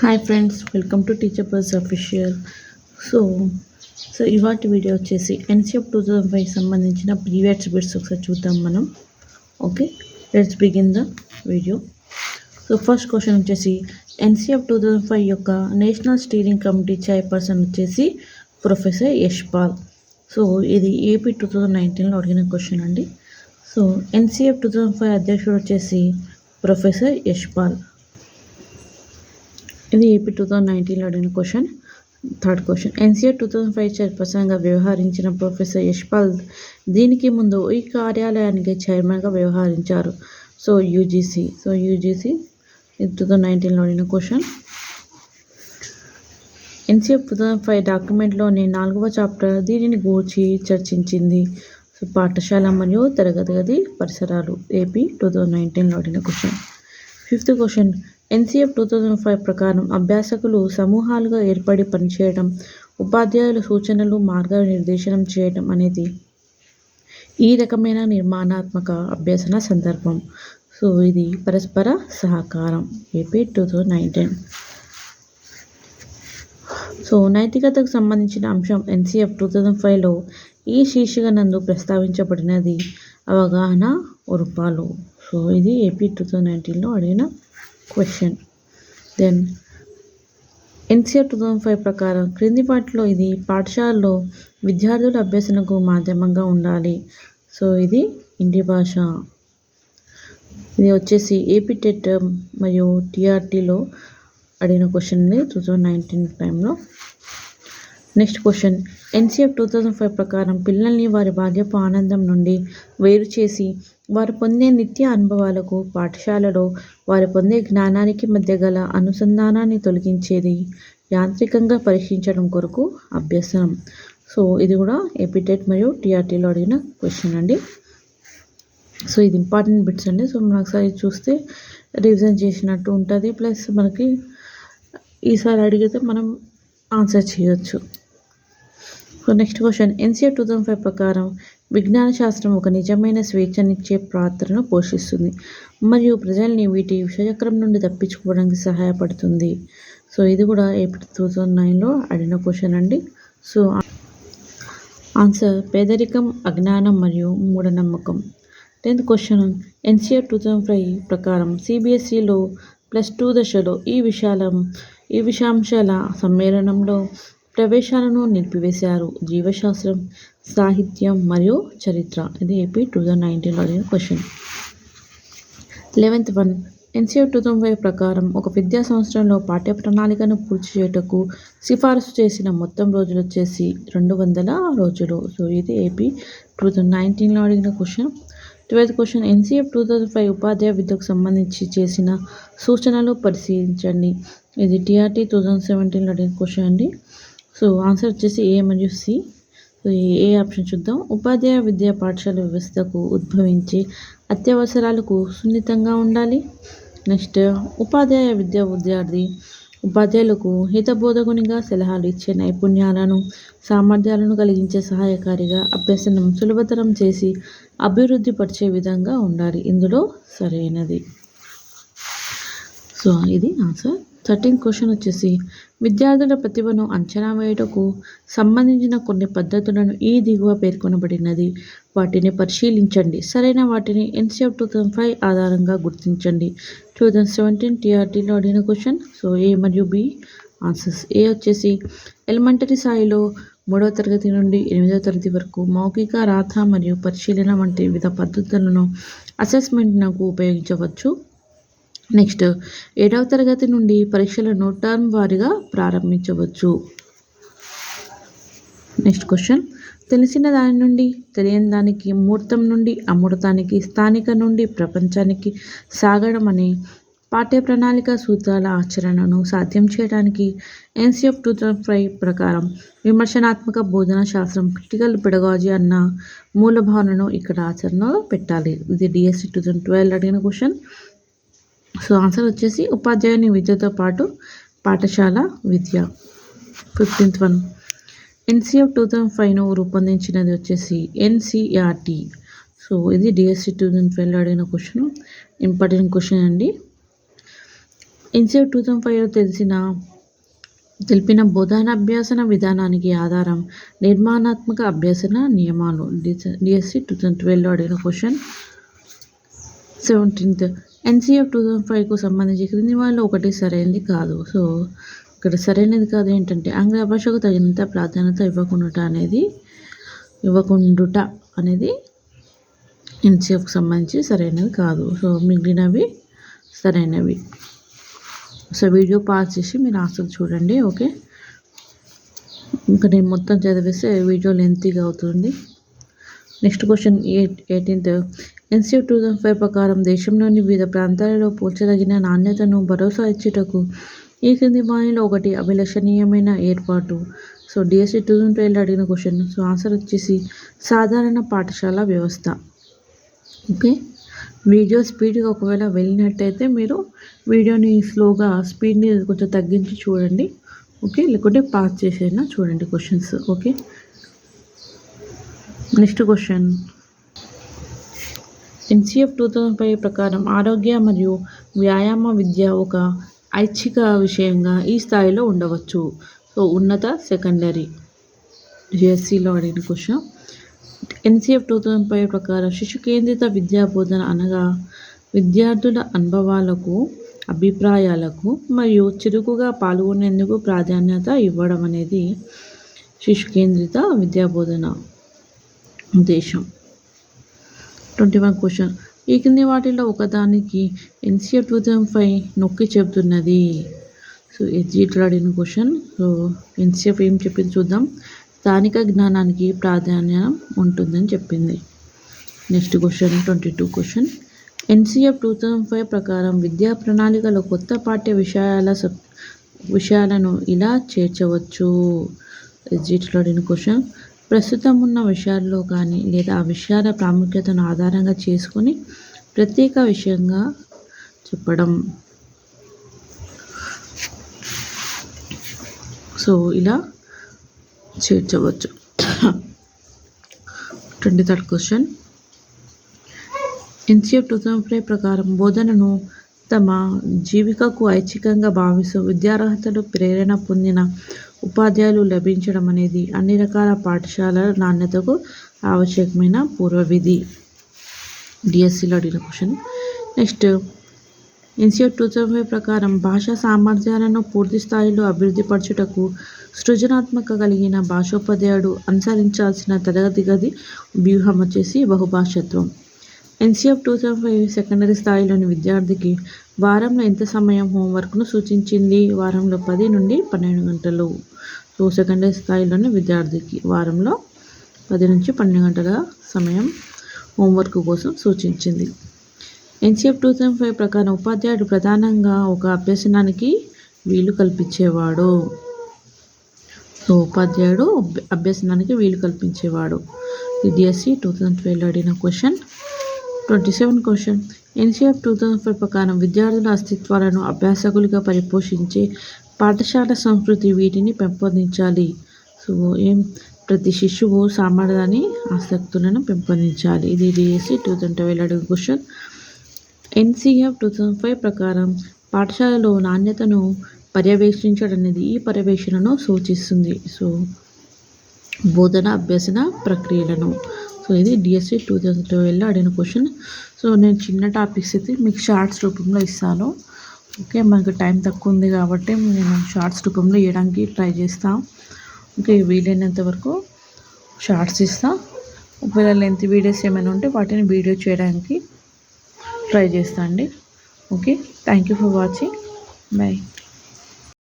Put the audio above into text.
Hi friends welcome to teacher purse official so so ఇవాటి video వచ్చేసి NCF two thousand five సంబంధించిన previous bits ఒకసారి చూద్దాం మనం. Okay let's begin the video so first question వచ్చేసి NCF two thousand five యొక్క national steering committee chairperson వచ్చేసి professor Yashpal so ఇది ఏపీ టూ థౌజండ్ నైన్టీన్లో అడిగిన క్వశ్చన్ అండి. So NCF two thousand five అధ్యక్షుడు వచ్చేసి ప్రొఫెసర్ యశ్పాల్ ఇది ఏపీ టూ థౌజండ్ నైన్టీన్లో అడిగిన question third question NCR two thousand five చైర్పర్సన్గా వ్యవహరించిన ప్రొఫెసర్ యశ్పాల్ దీనికి ముందు ఈ కార్యాలయానికి చైర్మన్గా వ్యవహరించారు. సో యూజీసీ సో యూజీసీ ఇది టూ థౌజండ్ నైన్టీన్లో అడిగిన question NCF two thousand five డాక్యుమెంట్లోని నాలుగవ చాప్టర్ దీనిని గూర్చి చర్చించింది. సో పాఠశాల మరియు తరగతి గది పరిసరాలు. ఏపీ టూ థౌజండ్ నైన్టీన్లో అడిగిన question fifth question NCF two thousand five ప్రకారం అభ్యాసకులు సమూహాలుగా ఏర్పడి పనిచేయడం ఉపాధ్యాయుల సూచనలు మార్గనిర్దేశనం చేయడం అనేది ఈ రకమైన నిర్మాణాత్మక అభ్యసన సందర్భం. సో ఇది పరస్పర సహకారం. AP two thousand nineteen. So నైతికతకు సంబంధించిన అంశం ఎన్సీఎఫ్ టూ థౌజండ్ ఫైవ్లో ఈ శీర్షిక నందు ప్రస్తావించబడినది అవగాహన రూపాలు సో ఇది ఏపీ టూ థౌజండ్ నైన్టీన్లో అడిగిన question then NCR two thousand five ప్రకారం క్రింది వాటిలో ఇది పాఠశాలలో విద్యార్థుల అభ్యసనకు మాధ్యమంగా ఉండాలి. సో ఇది ఇంటి భాష. ఇది వచ్చేసి ఏపీ టెట్ మరియు టీఆర్టీలో అడిగిన క్వశ్చన్ ఇది టూ థౌజండ్ నైన్టీన్ టైంలో next question NCF two thousand five ప్రకారం పిల్లల్ని వారి బాల్యపు ఆనందం నుండి వేరు చేసి వారు పొందే నిత్య అనుభవాలకు పాఠశాలలో వారు పొందే జ్ఞానానికి మధ్య గల అనుసంధానాన్ని తొలగించేది యాంత్రికంగా పరీక్షించడం కొరకు అభ్యసనం. సో ఇది కూడా ఎపిటెట్ మరియు టీఆర్టీలో అడిగిన క్వశ్చన్ అండి. సో ఇది ఇంపార్టెంట్ బిట్స్ అండి. సో మనం ఒకసారి చూస్తే రివిజన్ చేసినట్టు ఉంటుంది. ప్లస్ మనకి ఈసారి అడిగితే మనం ఆన్సర్ చేయొచ్చు. So next question. NCR two thousand five ప్రకారం విజ్ఞాన శాస్త్రం ఒక నిజమైన స్వేచ్ఛనిచ్చే పాత్రను పోషిస్తుంది మరియు ప్రజల్ని వీటి విషయచక్రం నుండి తప్పించుకోవడానికి సహాయపడుతుంది. సో ఇది కూడా ఏప్రిల్ టూ థౌజండ్ నైన్లో అడిగిన క్వశ్చన్ అండి. సో ఆన్సర్ పేదరికం అజ్ఞానం మరియు మూఢనమ్మకం. Tenth question NCR two thousand five ప్రకారం సిబిఎస్ఈలో ప్లస్ టూ దశలో ఈ విషయాల ఈ విషయాంశాల సమ్మేళనంలో ప్రవేశాలను నిలిపివేశారు. జీవశాస్త్రం సాహిత్యం మరియు చరిత్ర. ఇది ఏపీ టూ థౌజండ్ నైన్టీన్లో అడిగిన question eleventh one NCO two thousand five ప్రకారం ఒక విద్యా సంవత్సరంలో పాఠ్య ప్రణాళికను పూర్తి చేయుటకు సిఫారసు చేసిన మొత్తం రోజులు వచ్చేసి రెండు వందల రోజులు. సో ఇది ఏపీ టూ థౌజండ్ నైన్టీన్లో అడిగిన question twelfth question NCF two thousand five ఉపాధ్యాయ విద్యకు సంబంధించి చేసిన సూచనలు పరిశీలించండి. ఇది టీఆర్టీ టూ థౌజండ్ సెవెంటీన్లో అడిగిన క్వశ్చన్ అండి. సో ఆన్సర్ వచ్చేసి ఏ మరియు సి. సో ఏ ఆప్షన్ చూద్దాం. ఉపాధ్యాయ విద్యా పాఠశాల వ్యవస్థకు ఉద్భవించి అత్యవసరాలకు సున్నితంగా ఉండాలి. నెక్స్ట్ ఉపాధ్యాయ విద్యా విద్యార్థి ఉపాధ్యాయులకు హితబోధకునిగా సలహాలు ఇచ్చే నైపుణ్యాలను సామర్థ్యాలను కలిగించే సహాయకారిగా అభ్యసనం సులభతరం చేసి అభివృద్ధి పరిచే విధంగా ఉండాలి. ఇందులో సరైనది. సో ఇది ఆన్సర్. థర్టీన్ క్వశ్చన్ వచ్చేసి విద్యార్థుల ప్రతిభను అంచనా వేయటకు సంబంధించిన కొన్ని పద్ధతులను ఈ దిగువ పేర్కొనబడినది. వాటిని పరిశీలించండి. సరైన వాటిని ఎన్సీఎఫ్ టూ థౌజండ్ ఫైవ్ ఆధారంగా గుర్తించండి. టూ థౌజండ్ సెవెంటీన్ టీఆర్టీలో అడిగిన క్వశ్చన్. సో ఏ మరియు బి ఆన్సర్స్. ఏ వచ్చేసి ఎలిమెంటరీ స్థాయిలో మూడవ తరగతి నుండి ఎనిమిదవ తరగతి వరకు మౌఖిక రాత మరియు పరిశీలన వంటి వివిధ పద్ధతులను అసెస్మెంట్నకు ఉపయోగించవచ్చు. నెక్స్ట్ ఏడవ తరగతి నుండి పరీక్షలను టర్మ్ వారీగా ప్రారంభించవచ్చు. Next question. తెలిసిన దాని నుండి తెలియని దానికి మూర్తం నుండి అమృతానికి స్థానిక నుండి ప్రపంచానికి సాగడం అనే పాఠ్య ప్రణాళిక సూత్రాల ఆచరణను సాధ్యం చేయడానికి ఎన్సీఎఫ్ టూ థౌజండ్ ఫైవ్ ప్రకారం విమర్శనాత్మక బోధనా శాస్త్రం క్రిటికల్ పెడగాజీ అన్న మూల భావనను ఇక్కడ ఆచరణలో పెట్టాలి. ఇది డిఎస్సి టూ థౌజండ్ ట్వెల్వ్ అడిగిన క్వశ్చన్. సో ఆన్సర్ వచ్చేసి ఉపాధ్యాయుని విద్యతో పాటు పాఠశాల విద్య. Fifteenth one NCF two thousand ఫైవ్ను రూపొందించినది వచ్చేసి ఎన్సీఆర్టీ సో ఇది డిఎస్సి టూ థౌజండ్ ట్వెల్వ్ అడిగిన క్వశ్చన్ ఇంపార్టెంట్ క్వశ్చన్ అండి. ఎన్సీఎఫ్ టూ థౌజండ్ ఫైవ్లో తెలిసిన తెలిపిన బోధనాభ్యాసన విధానానికి ఆధారం నిర్మాణాత్మక అభ్యసన నియమాలు. డిఎస్సి టూ థౌజండ్ ట్వెల్వ్లో అడిగిన question seventeenth NCF two thousand ఫైవ్కు సంబంధించి క్రింది వాళ్ళు ఒకటి సరైనది కాదు. సో ఇక్కడ సరైనది కాదు ఏంటంటే ఆంగ్ల భాషకు తగినంత ప్రాధాన్యత ఇవ్వకుండా అనేది ఇవ్వకుండుట అనేది ఎన్సీఎఫ్కి సంబంధించి సరైనది కాదు. సో మిగిలినవి సరైనవి. సో వీడియో పాస్ చేసి మీరు ఆసక్తి చూడండి ఓకే? ఇంకా నేను మొత్తం చదివేస్తే వీడియో లెంతీగా అవుతుంది. Next question eight eighteenth. NCF two thousand five ప్రకారం దేశంలోని వివిధ ప్రాంతాలలో పోల్చదగిన నాణ్యతను భరోసా ఇచ్చుటకు ఈ క్రింది బాణిలో ఒకటి అభిలషణీయమైన ఏర్పాటు. So DSC two thousand twelve అడిగిన క్వశ్చన్. సో ఆన్సర్ వచ్చేసి సాధారణ పాఠశాల వ్యవస్థ. ఓకే? వీడియో స్పీడ్గా ఒకవేళ వెళ్ళినట్టయితే మీరు వీడియోని స్లోగా స్పీడ్ని కొంచెం తగ్గించి చూడండి. ఓకే? లేకుంటే పాస్ చేసేనా చూడండి questions. Okay? Next question. NCF two thousand five ప్రకారం ఆరోగ్య మరియు వ్యాయామ విద్య ఒక ఐచ్ఛిక విషయంగా ఈ స్థాయిలో ఉండవచ్చు. సో ఉన్నత సెకండరీ. జిఎస్సిలో అడిగిన question. NCF two thousand five ప్రకారం శిశు కేంద్రిత విద్యా బోధన అనగా విద్యార్థుల అనుభవాలకు అభిప్రాయాలకు మరియు చురుకుగా పాల్గొనేందుకు ప్రాధాన్యత ఇవ్వడం అనేది శిశు కేంద్రిత విద్యా బోధన ఉద్దేశం. Twenty one question. ఈ కింది వాటిలో ఒకదానికి ఎన్సిఎఫ్ టూ థౌజండ్ ఫైవ్ నొక్కి చెబుతున్నది. సో ఎస్జీట్లో అడిగిన క్వశ్చన్. సో ఎన్సీఎఫ్ ఏం చెప్పింది చూద్దాం. స్థానిక జ్ఞానానికి ప్రాధాన్యం ఉంటుందని చెప్పింది. Next question twenty two question. NCF two thousand five ప్రకారం విద్యా ప్రణాళికలో కొత్త పాఠ్య విషయాల సబ్ విషయాలను ఇలా చేర్చవచ్చు. ఎస్జిట్లో అడిగిన క్వశ్చన్. ప్రస్తుతం ఉన్న విషయాల్లో కానీ లేదా ఆ విషయాల ప్రాముఖ్యతను ఆధారంగా చేసుకొని ప్రత్యేక విషయంగా చెప్పడం. సో ఇలా చేర్చవచ్చు. Twenty third question. NCF two thousand five ప్రకారం బోధనను తమ జీవికకు ఐచ్ఛికంగా భావిస్తూ విద్యార్హతలు ప్రేరణ పొందిన ఉపాధ్యాయులు లభించడం అనేది అన్ని రకాల పాఠశాలల నాణ్యతకు ఆవశ్యకమైన పూర్వవిధి. డిఎస్సిలో అడిగిన question. Next NCF two thousand five ప్రకారం భాషా సామర్థ్యాలను పూర్తి స్థాయిలో అభివృద్ధి పరచుటకు సృజనాత్మక కలిగిన భాషోపాధ్యాయుడు అనుసరించాల్సిన తరగతి గది వ్యూహం వచ్చేసి బహుభాషత్వం. NCF two seven five secondary స్థాయిలోని విద్యార్థికి వారంలో ఎంత సమయం హోంవర్క్ను సూచించింది? వారంలో పది నుండి పన్నెండు గంటలు. సో సెకండరీ స్థాయిలోని విద్యార్థికి వారంలో పది నుంచి పన్నెండు గంటల సమయం హోంవర్క్ కోసం సూచించింది. ఎన్సిఎఫ్ టూ థౌజండ్ ఫైవ్ ప్రకారం ఉపాధ్యాయుడు ప్రధానంగా ఒక అభ్యసనానికి వీలు కల్పించేవాడు. సో ఉపాధ్యాయుడు అభ్యసనానికి వీలు కల్పించేవాడు. డిఎస్సి టూ థౌజండ్ ట్వెల్వ్ అడిగిన question. Twenty seven question NCF two thousand five ప్రకారం విద్యార్థుల అస్తిత్వాలను అభ్యాసకులుగా పరిపోషించే పాఠశాల సంస్కృతి వీటిని పెంపొందించాలి. సో ఏం? ప్రతి శిశువు సామర్థ్యాన్ని ఆసక్తులను పెంపొందించాలి. ఇది డిఎస్సి టూ థౌజండ్ ట్వెల్వ్ అడిగిన question NCF two thousand five ప్రకారం పాఠశాలలో నాణ్యతను పర్యవేక్షించడం అనేది ఈ పర్యవేక్షణను సూచిస్తుంది. సో బోధన అభ్యసన ప్రక్రియలను. సో ఇది డిఎస్సి టూ థౌజండ్ ట్వెల్వ్లో అడిగిన క్వశ్చన్ సో నేను చిన్న టాపిక్స్ అయితే మీకు షార్ట్స్ రూపంలో ఇస్తాను. ఓకే మనకు టైం తక్కువ ఉంది కాబట్టి నేను షార్ట్స్ రూపంలో ఇవ్వడానికి ట్రై చేస్తాం. ఓకే వీలైనంత వరకు షార్ట్స్ ఇస్తాం. ఒకవేళ లెంత్ వీడియోస్ ఏమైనా ఉంటే వాటిని వీడియో చేయడానికి ట్రై చేస్తా అండి. Okay thank you for watching bye